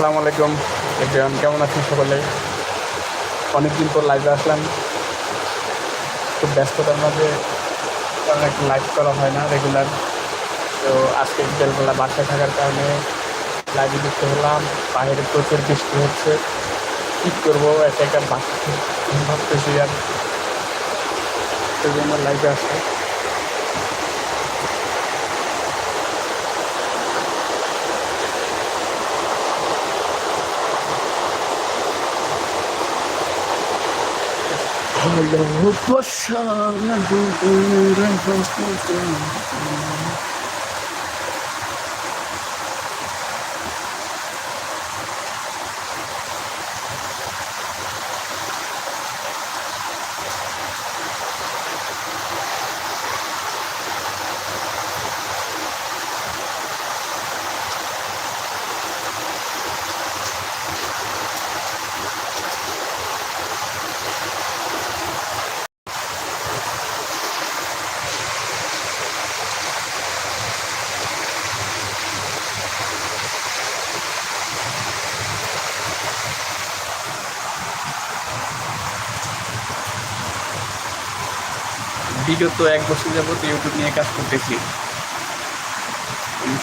আসসালামু আলাইকুম। এভরিওয়ান, কেমন আছেন সকলে? অনেকদিন পর লাইভে আসলাম। খুব ব্যস্ততার মাঝে কারণ একটু লাইভ করা হয় না রেগুলার তো আজকে বিকেলবেলা বাসায় থাকার কারণে লাইভে যুক্ত হলাম। বাইরে প্রচুর বৃষ্টি হচ্ছে। কী করব একটা একা ভাবতে ভাবতেছি আর। সেই জন্য লাইভে আসে বিগত এক বছর যাবত ইউটিউব নিয়ে কাজ করতেছি।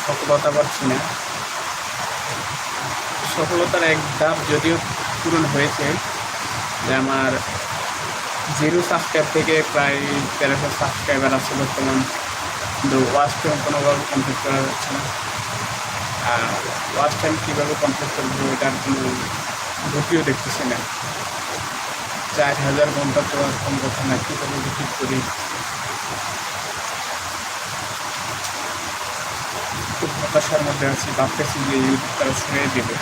সফলতা পাচ্ছি না। সফলতার এক ধাপ যদিও পূরণ হয়েছে, যে আমার জিরো সাবস্ক্রাইব থেকে প্রায় তেরোশো সাবস্ক্রাইবার আছে বর্তমান। কিন্তু ওয়াচ টাইম কোনোভাবে কমপ্লিট করা যাচ্ছে না। আর ওয়াচ টাইম কীভাবে কমপ্লিট করব এটার কোনো গতিও দেখতেছি না। চার হাজার ঘণ্টা তো আর কম কথা না কীভাবে ঠিক করি হতাশার মধ্যে আছি ভাবতেছি যে ইউটিউব তারা ছেড়ে দেবে।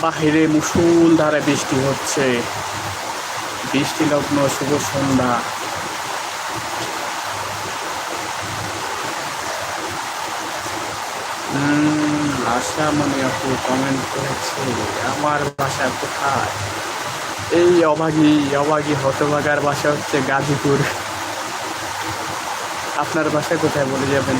বাহিরে মুসুল ধারে বৃষ্টি হচ্ছে। বৃষ্টি লগ্ন শুভ সন্ধ্যা। আশা মনে আপু কমেন্ট করেছে, আমার বাসা কোথায়? এই অভাগী অভাগী হতভাগার বাসা হচ্ছে গাজীপুর। আপনার বাসা কোথায় বলে যাবেন?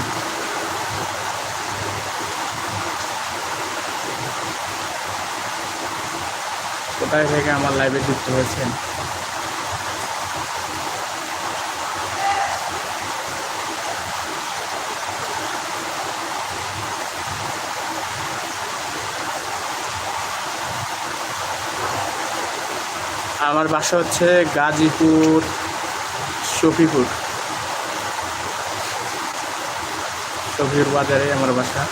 কোথায় থেকে আমার লাইভে যুক্ত হয়েছেন? আমার বাসা হচ্ছে গাজীপুর শফিপুর শফিপুর বাজারে আমার বাসা।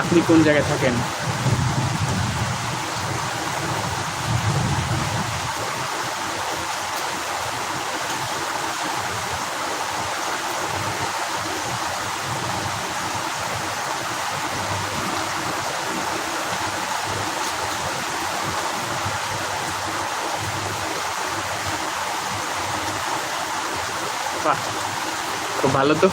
আপনি কোন জায়গায় থাকেন? বাহ খুব ভালো তো।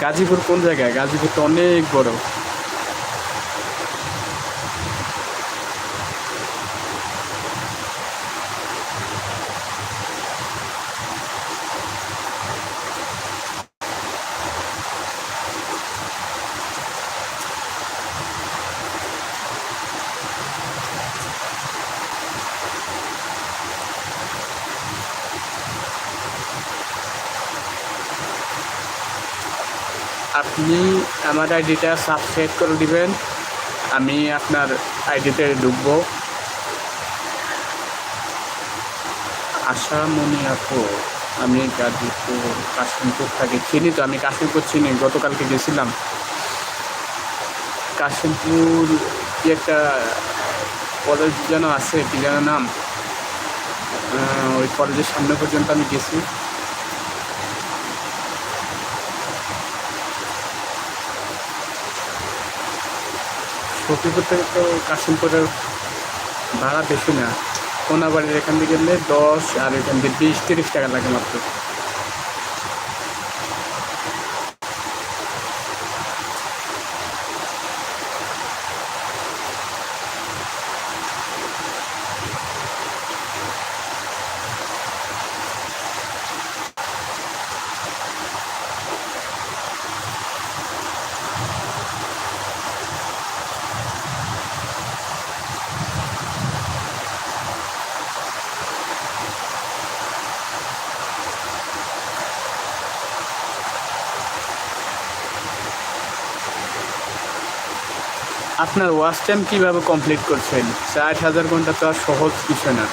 গাজীপুর কোন জায়গায়? গাজীপুর তো অনেক বড়। আপনি আমার আইডিটা সাবস্ক্রাইব করে দিবেন, আমি আপনার আইডিতে ঢুকবো। আশা মনি আপু আমি গাজীপুর, কাশিমপুর থাকি। চিনি তো, আমি কাশিমপুর চিনি, গতকালকে গেছিলাম। কাশিমপুর কি একটা কলেজ যেন আছে, কি যেন নাম? ওই কলেজের সামনে পর্যন্ত আমি গেছি। সতীপুর থেকে তো কাশিমপুরের ভাড়া বেশি না। কোনাবাড়ির এখান থেকে গেলে দশ আর এখান থেকে বিশ, তিরিশ টাকা লাগে মাত্র। আপনার ওয়াচ টাইম কীভাবে কমপ্লিট করছেন? ষাট হাজার ঘণ্টা তো আর সহজ কিছু না।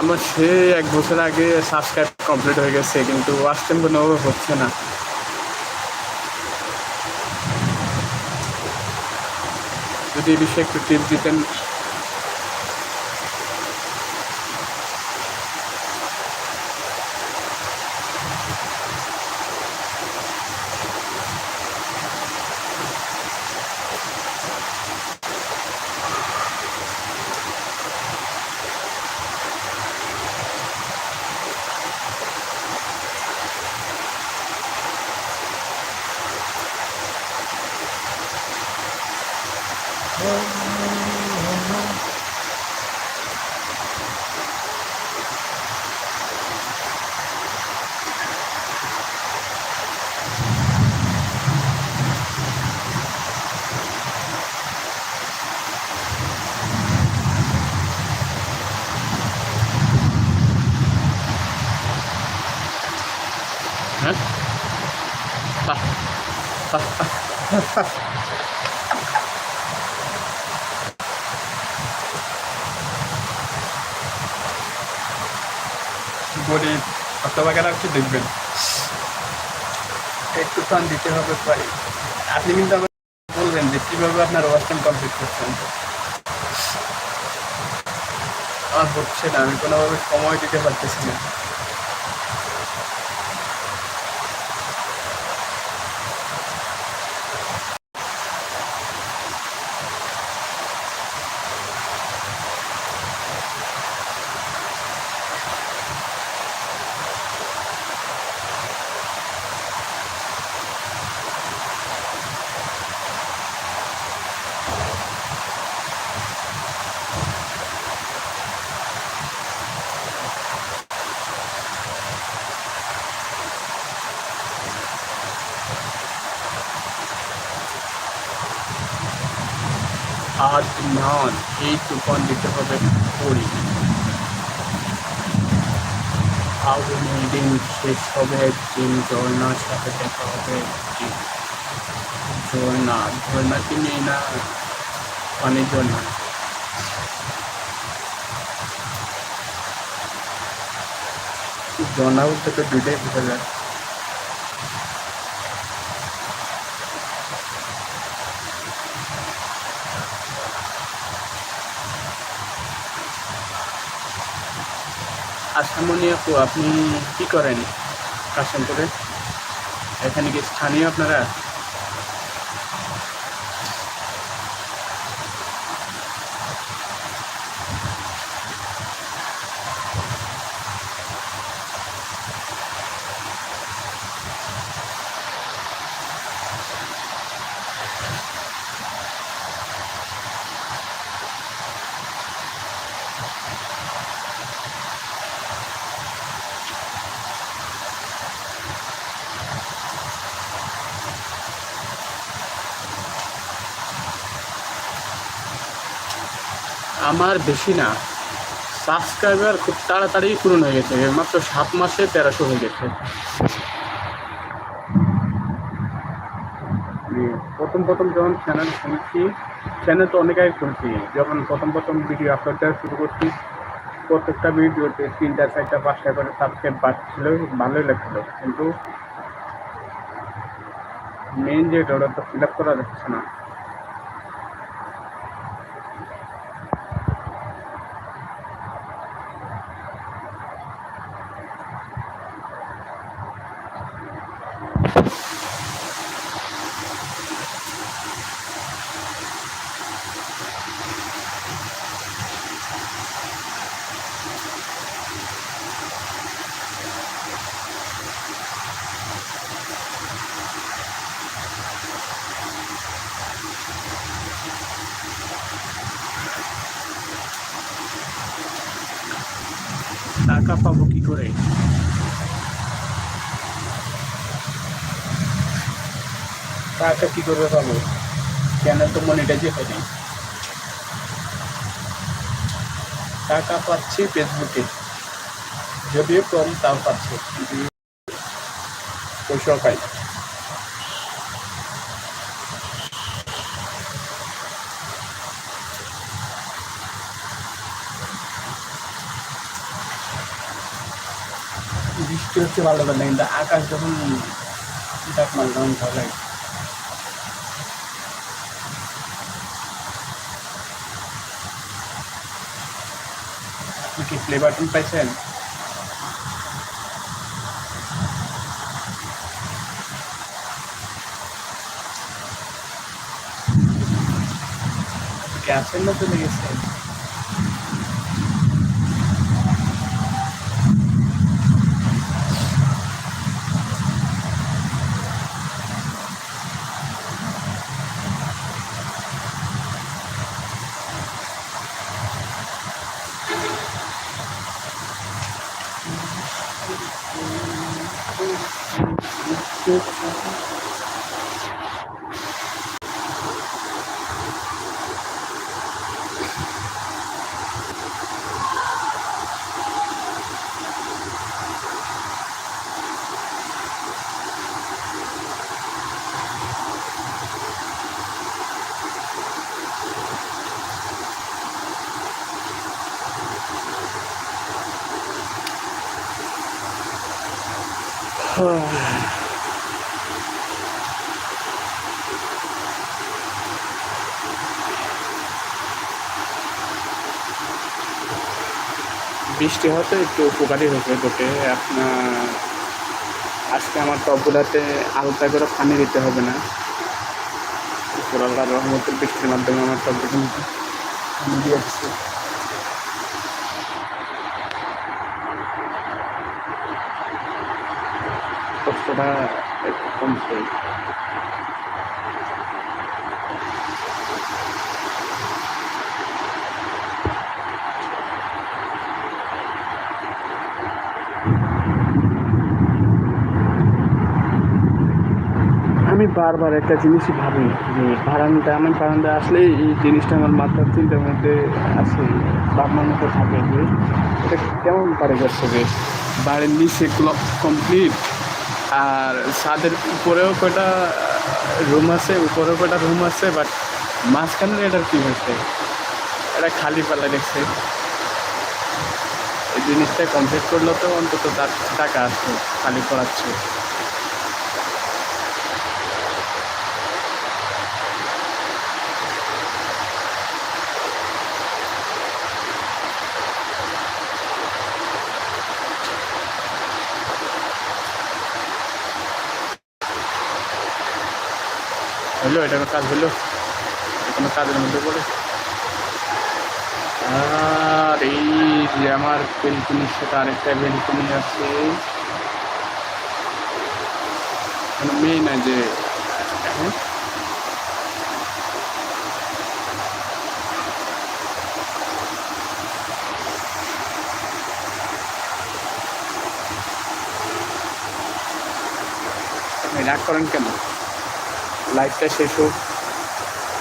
আমার সে এক বছর আগে সাবস্ক্রাইব কমপ্লিট হয়ে গেছে, কিন্তু ওয়াচ টাইম কোনোভাবে হচ্ছে না। যদি এ বিষয়ে একটু টিপ দিতেন। বাহ। অথবা গেলে আর কি দেখবেন। একটু ফান দিতে হবে পারি। আপনি কিন্তু আমাকে বলবেন যে কীভাবে আপনার ওয়ার্কিং কমপ্লিট করছেন আমার হচ্ছে না, আমি কোনোভাবে সময় দিতে পারতেছি না। নন, এই তুফান দিতে হবে পড়ি আগুনের দিন শেষ হবে একদিন ঝর্ণার সাথে দেখা হবে একদিন ঝর্ণা ঝর্ণা কি নেই না? পানির ঝর্ণা। ঝর্ণা বলতে তো দুইটাই বোঝা যায়। আসামনি আপু আপনি কি করেন? কাশিমপুরে এখানে কি স্থানীয় আপনারা? আমার বেশি না। সাবস্ক্রাইবার খুব তাড়াতাড়ি পূরণ হয়ে গেছে, মাত্র সাত মাসে তেরোশো হয়ে গেছে। প্রথম প্রথম যখন চ্যানেল খুলছি চ্যানেল তো অনেক আগে খুলছি, যখন প্রথম প্রথম ভিডিও আপলোড দেওয়া শুরু করছি, প্রত্যেকটা ভিডিওতে তিনটা চারটা পাঁচটা করে সাবস্ক্রাইব বাড়ছিল, ভালোই লাগছিল, কিন্তু মেন যে ডোটা তো ফিল আপ করা যাচ্ছে না। টাকা পাবো কি করে? টাকা কি করে পাবো? চ্যানেল তো মনিটাইজে হয়নি টাকা পাচ্ছি ফেসবুকে যদিও কম, তাও পাচ্ছে। কিন্তু পয়সাও পাই। বৃষ্টি হচ্ছে ভালো কথা কিন্তু আকাশ যখন মাল তখন ভালো লাগে। আপনি কি প্লে বাটন পাইছেন? আছেন না চলে গেছেন? বৃষ্টি হতে একটু উপকারী হয়েছে বটে। আপনার, আজকে আমার টবগুলাতে আলতা করে পানি দিতে হবে না। উপর আল্লাহর রহমতের বৃষ্টির মাধ্যমে আমার টবগুলো পানি দিয়ে দিচ্ছে কষ্টটা একটু কমছে আমি বারবার একটা জিনিসই ভাবি যে বারান্দা আমি বারান্দা আসলে এই জিনিসটা আমার মাথার চিন্তার মধ্যে আছে ভাবনার মধ্যে থাকে যে, এটা কেমন পারে যাচ্ছে যে, বাড়ির নিচে কমপ্লিট আর ছাদের উপরেও কয়টা রুম আছে, উপরেও কয়টা রুম আছে বাট মাঝখানের এটার কী হয়েছে? এটা খালি পালা দেখছে এই জিনিসটা কমপ্লিট করলে তো অন্তত তার টাকা আসছে খালি করাচ্ছে। হলো, এটা কাজ হলো? কোনো কাজের মধ্যে পড়ে আর এই যে আমার বেলকুনির সাথে আরেকটা বেলকুনি আছে। মানে যে হ্যাঁ? রাগ করেন কেন? লাইভটা শেষ হোক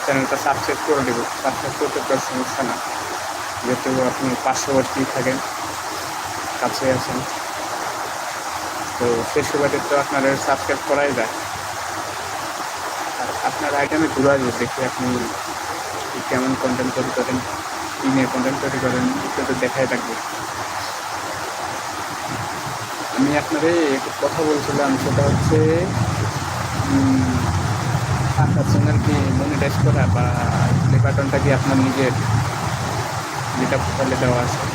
চ্যানেলটা সাবস্ক্রাইব করে দেবো। সাবস্ক্রাইব করতে কোনো সমস্যা না। যেহেতু আপনি পার্শ্ববর্তী থাকেন কাছে আছেন। তো সেই সুবাদে তো আপনার সাবস্ক্রাইব করাই যায়। আর আপনার আইটেমে ঘুরে আসবে, দেখি আপনি কেমন কন্টেন্ট তৈরি করেন, কী নিয়ে কন্টেন্ট তৈরি করেন তো দেখাই থাকবে। আমি আপনারে একটু কথা বলছিলাম, সেটা হচ্ছে আপনার চ্যানেলকে মনিটাইজ করা বা প্লে কি আপনার নিজের যেটা প্রোফাইলে দেওয়া আছে।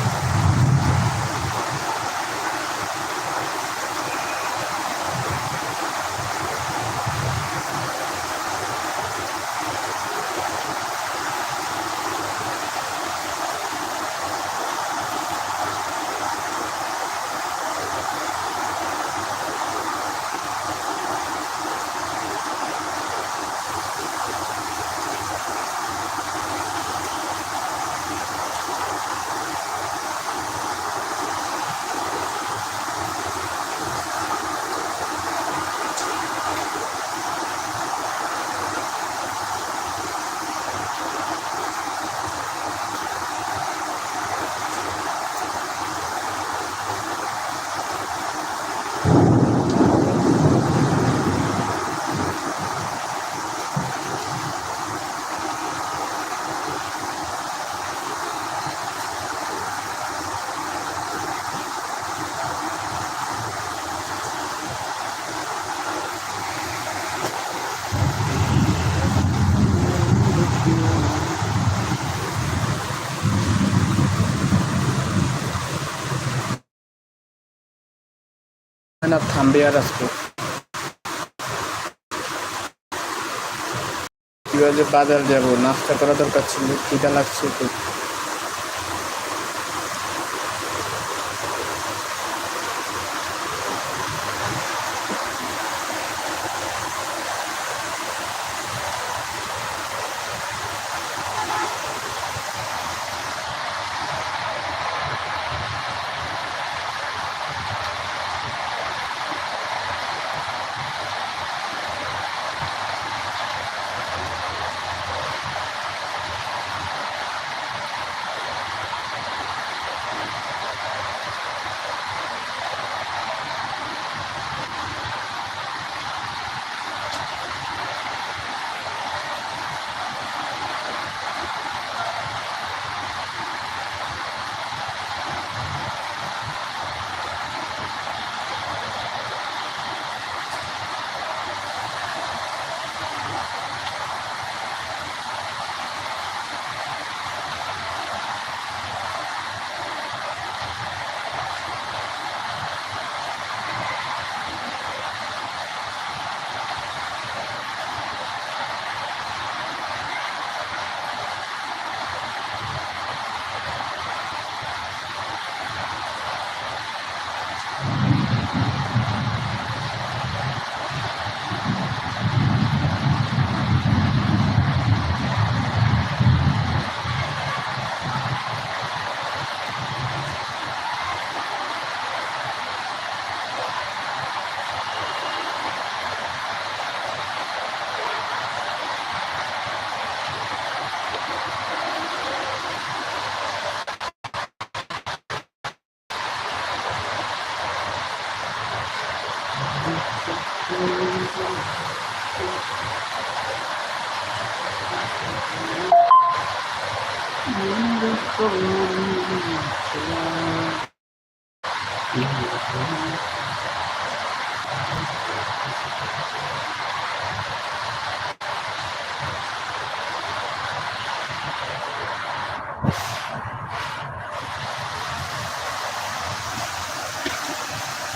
না আর আজকে কীভাবে বাজার যাব নাস্তা করা দরকার ছিল খিদা লাগছে তো।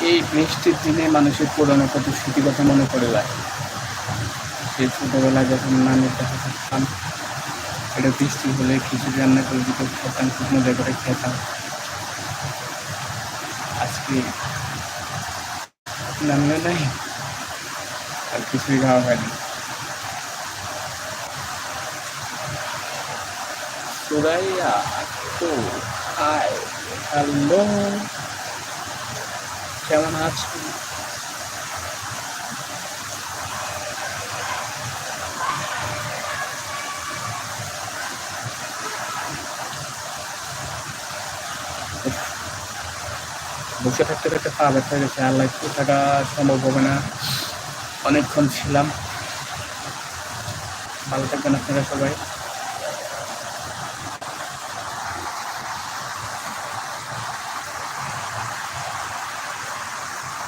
এই বৃষ্টির দিনে মানুষের পুরনো স্মৃতি কথা মনে পড়ে যায়। সেই ছোটোবেলায় যখন নানির কাছে থাকতাম এটা বৃষ্টি হলে খিচুড়ি রান্না করে দিতে, খেতাম খুব মজা করে খেতাম। আজকে নামিও নাই, আর কিছুই খাওয়া হয়নি। সুরাইয়া তো হাই হ্যালো। কেমন আছো? বসে থাকতে থাকতে পা ব্যথা গেছে। আর লাইফ থাকা সম্ভব হবে না। অনেকক্ষণ ছিলাম। ভালো থাকবেন আপনারা সবাই।